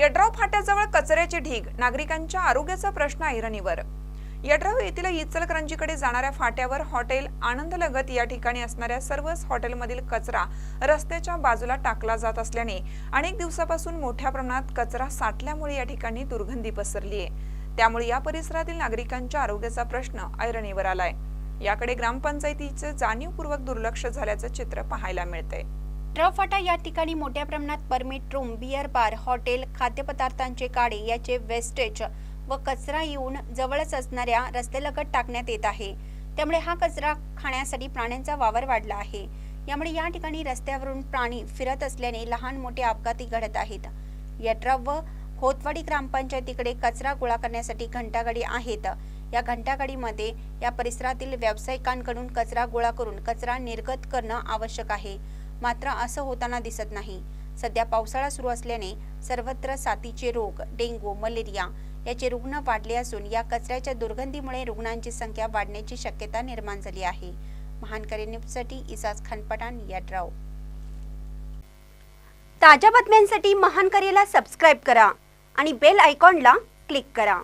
यड्राव फाट्याजवळ कचऱ्याची ढीग नागरिकांच्या आरोग्याचा प्रश्न ऐरणीवर. यड्राव येथील इचलकरंजीकडे जाणाऱ्या फाट्यावर हॉटेल आनंद लगत या ठिकाणी असणाऱ्या सर्वच हॉटेलमधील कचरा रस्त्याच्या बाजूला टाकला जात असल्याने अनेक दिवसापासून मोठ्या प्रमाणात कचरा साठल्यामुळे या ठिकाणी दुर्गंधी पसरली आहे. त्यामुळे या परिसरातील नागरिकांच्या आरोग्याचा प्रश्न ऐरणीवर आलाय. याकडे ग्रामपंचायतीचे जाणीवपूर्वक दुर्लक्ष झाल्याचं चित्र पाहायला मिळतंय. ट्रफाटा या ठिकाणी मोठ्या प्रमाणात permit room beer bar hotel खाद्यपदार्थांचे काडे याचे वेस्टेज व कचरा येऊन जवळच असणाऱ्या रस्त्यालगत टाकण्यात येत आहे. त्यामुळे हा कचरा खाण्यासाठी प्राण्यांचा वावर वाढला आहे. यामुळे या ठिकाणी रस्त्यावरून प्राणी फिरत असल्याने लहान मोठे अपघाती घडत आहेत. यड्राव व होतवाडी ग्रामपंचायतीकडे कचरा गोळा करण्यासाठी घंटागाडी आहेत. या घंटागाडीमध्ये या परिसरातील व्यावसायिकांकडून कचरा गोळा करून कचरा निर्गत करणं आवश्यक आहे. मात्र असं होताना दिसत नाही. सध्या पावसाळा सुरू असल्याने सर्वत्र साथीचे रोग डेंग्यू मलेरिया याचे रुग्ण वाढले असून या कचऱ्याच्या दुर्गंधीमुळे रुग्णांची संख्या वाढण्याची शक्यता निर्माण झाली आहे. महानकरी न्यूजसाठी इसाज खानपठाण ड्राव ताज्या बातम्यांसाठी महानकरेला सबस्क्राईब करा आणि बेल आयकॉनला क्लिक करा.